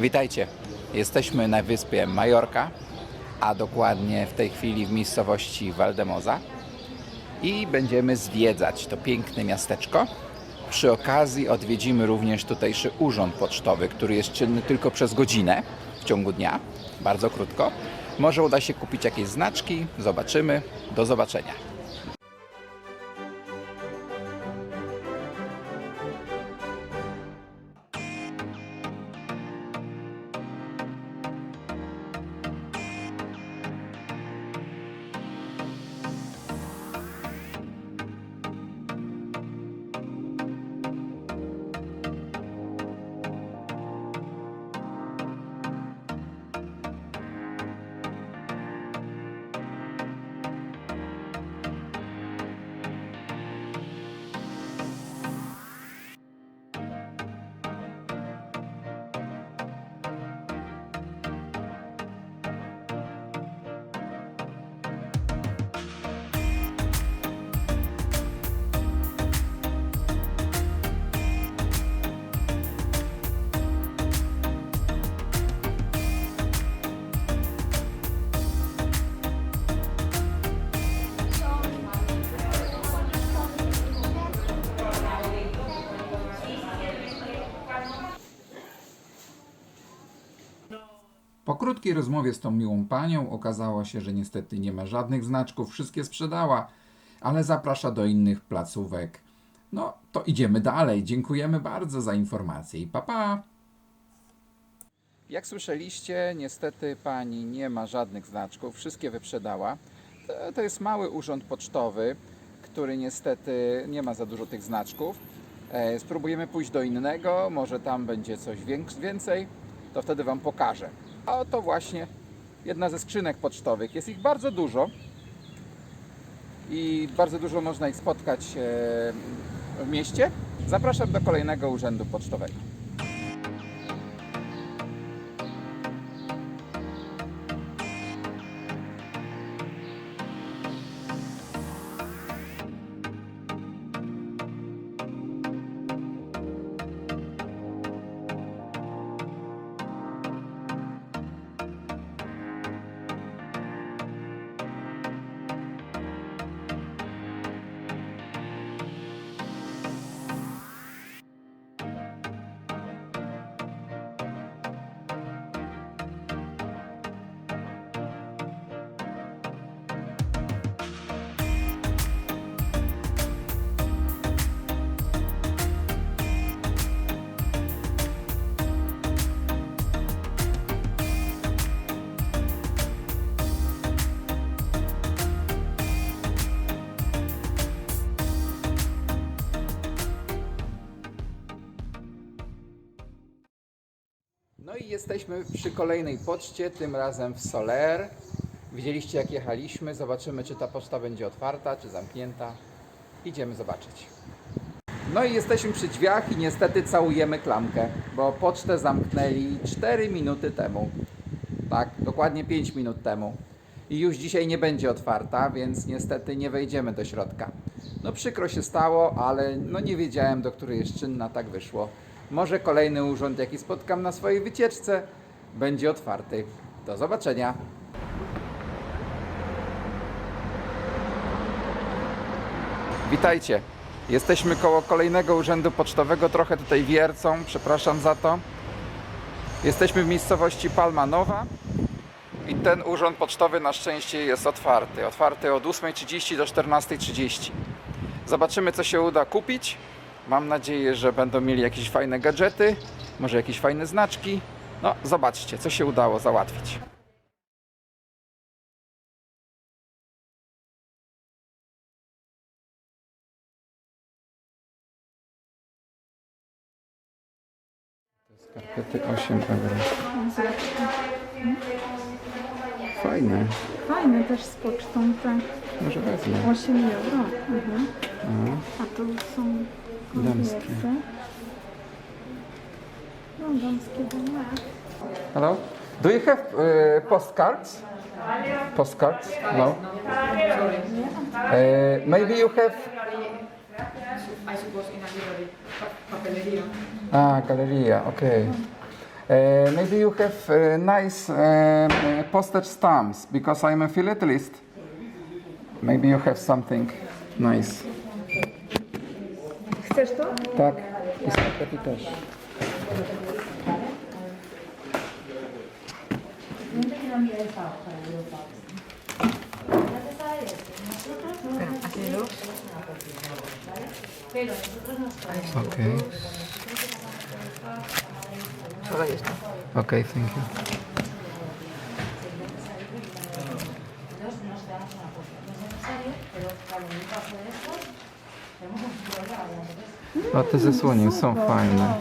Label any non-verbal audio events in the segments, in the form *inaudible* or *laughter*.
Witajcie. Jesteśmy na wyspie Majorka, a dokładnie w tej chwili w miejscowości Valdemoza i będziemy zwiedzać to piękne miasteczko. Przy okazji odwiedzimy również tutejszy urząd pocztowy, który jest czynny tylko przez godzinę w ciągu dnia, bardzo krótko. Może uda się kupić jakieś znaczki, zobaczymy. Do zobaczenia. Krótkiej rozmowie z tą miłą panią okazało się, że niestety nie ma żadnych znaczków, wszystkie sprzedała, ale zaprasza do innych placówek. No to idziemy dalej. Dziękujemy bardzo za informację i pa pa. Jak słyszeliście, niestety pani nie ma żadnych znaczków, wszystkie wyprzedała. To, to jest mały urząd pocztowy, który niestety nie ma za dużo tych znaczków. E, spróbujemy pójść do innego, może tam będzie coś więcej, to wtedy Wam pokażę. A oto właśnie jedna ze skrzynek pocztowych. Jest ich bardzo dużo i bardzo dużo można ich spotkać e, w mieście. Zapraszam do kolejnego urzędu pocztowego. No i jesteśmy przy kolejnej poczcie, tym razem w Soler. Widzieliście jak jechaliśmy, zobaczymy czy ta poczta będzie otwarta, czy zamknięta. Idziemy zobaczyć. No i jesteśmy przy drzwiach i niestety całujemy klamkę, bo pocztę zamknęli 4 minuty temu. Tak, dokładnie 5 minut temu. I już dzisiaj nie będzie otwarta, więc niestety nie wejdziemy do środka. No przykro się stało, ale no nie wiedziałem do której jest czynna, tak wyszło. Może kolejny urząd, jaki spotkam na swojej wycieczce, będzie otwarty. Do zobaczenia. Witajcie. Jesteśmy koło kolejnego urzędu pocztowego, trochę tutaj wiercą, przepraszam za to. Jesteśmy w miejscowości Palmanowa i ten urząd pocztowy na szczęście jest otwarty. Otwarty od 8.30 do 14.30. Zobaczymy, co się uda kupić. Mam nadzieję, że będą mieli jakieś fajne gadżety, może jakieś fajne znaczki. No, zobaczcie, co się udało załatwić. Skarpety 8 euro. Fajne, Fajne też z pocztą, tak. może wezmę. 8 euro. Mhm. A tu są Damskie. No, damskie damy. Hello? Do you have uh, postcards? Postcards? No. Uh, maybe you have. I suppose in a pa- papelería. Ah, galeria. Okay. Uh, maybe you have uh, nice uh, uh, postage stamps because I'm a philatelist. Maybe you have something nice. Chcesz to? Tak, i skarpety też. Así luz. Okay. Solo hay esto. Okay, thank you. A te zasłony są fajne.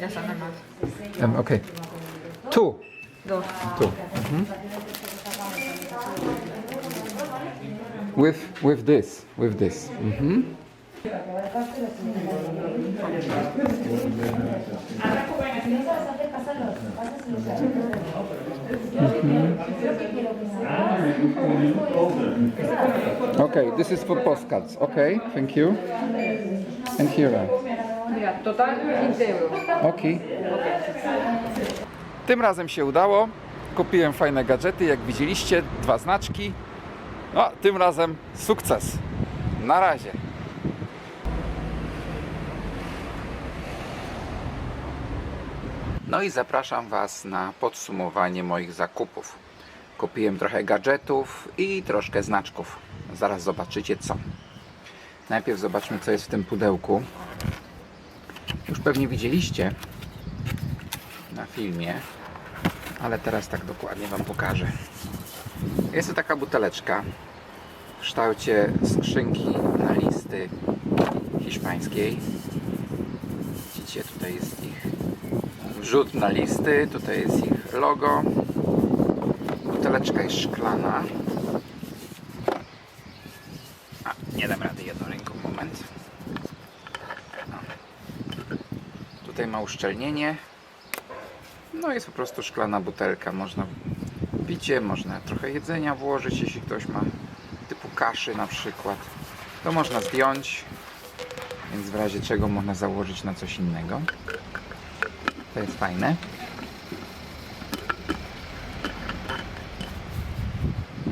Ya está, no hay más. Um, okay. Two. Dos. Two. Mhm. With with this, with this. Mhm. Okay, this is for postcards. Okay, thank you. And here. Mira, total 15 euros. Ok. Tym razem się udało. Kupiłem fajne gadżety, jak widzieliście, dwa znaczki. No, tym razem sukces. Na razie. No i zapraszam Was na podsumowanie moich zakupów. Kupiłem trochę gadżetów i troszkę znaczków. Zaraz zobaczycie co. Najpierw zobaczmy co jest w tym pudełku. Już pewnie widzieliście na filmie, ale teraz tak dokładnie Wam pokażę. Jest to taka buteleczka w kształcie skrzynki na listy hiszpańskiej. Widzicie, tutaj jest ich wrzut na listy, tutaj jest ich logo. Buteleczka jest szklana. A, nie dam rady jedną ręką, moment. Tutaj ma uszczelnienie. No jest po prostu szklana butelka. Można picie, można trochę jedzenia włożyć, jeśli ktoś ma typu kaszy na przykład. To można zdjąć, więc w razie czego można założyć na coś innego. To jest fajne.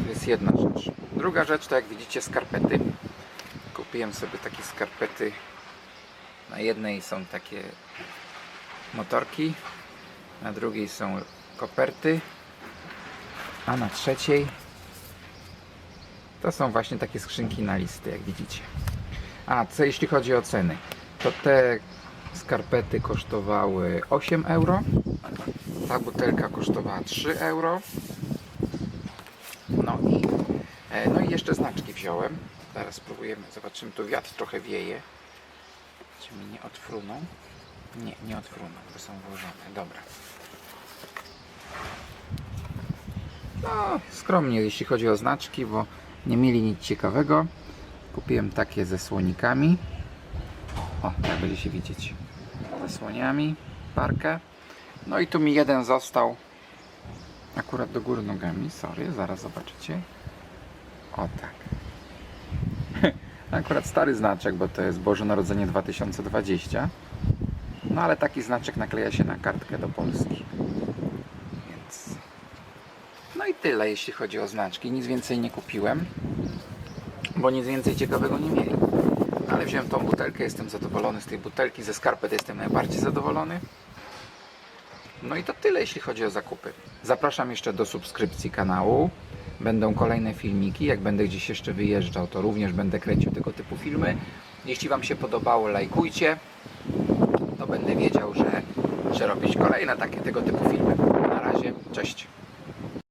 To jest jedna rzecz. Druga rzecz to jak widzicie skarpety. Kupiłem sobie takie skarpety. Na jednej są takie motorki, na drugiej są koperty, a na trzeciej to są właśnie takie skrzynki na listy, jak widzicie. A co jeśli chodzi o ceny, to te skarpety kosztowały 8 euro, ta butelka kosztowała 3 euro. No i, e, no i jeszcze znaczki wziąłem. Zaraz spróbujemy, zobaczymy, tu wiatr trochę wieje. Czy mi nie odfruną? Nie, nie odfruną, bo są włożone. Dobra. No, skromnie jeśli chodzi o znaczki, bo nie mieli nic ciekawego. Kupiłem takie ze słonikami. O, jak będzie się widzieć. Ze słoniami, parkę. No i tu mi jeden został akurat do góry nogami. Sorry, zaraz zobaczycie. O tak. *laughs* Akurat stary znaczek, bo to jest Boże Narodzenie 2020. No ale taki znaczek nakleja się na kartkę do Polski. Więc. No i tyle, jeśli chodzi o znaczki. Nic więcej nie kupiłem, bo nic więcej ciekawego nie mieli. Ale wziąłem tą butelkę, jestem zadowolony z tej butelki. Ze skarpet jestem najbardziej zadowolony. No i to tyle, jeśli chodzi o zakupy. Zapraszam jeszcze do subskrypcji kanału. Będą kolejne filmiki. Jak będę gdzieś jeszcze wyjeżdżał, to również będę kręcił tego typu filmy. Jeśli Wam się podobało, lajkujcie. To będę wiedział, że, że robić kolejne takie tego typu filmy. Na razie, cześć.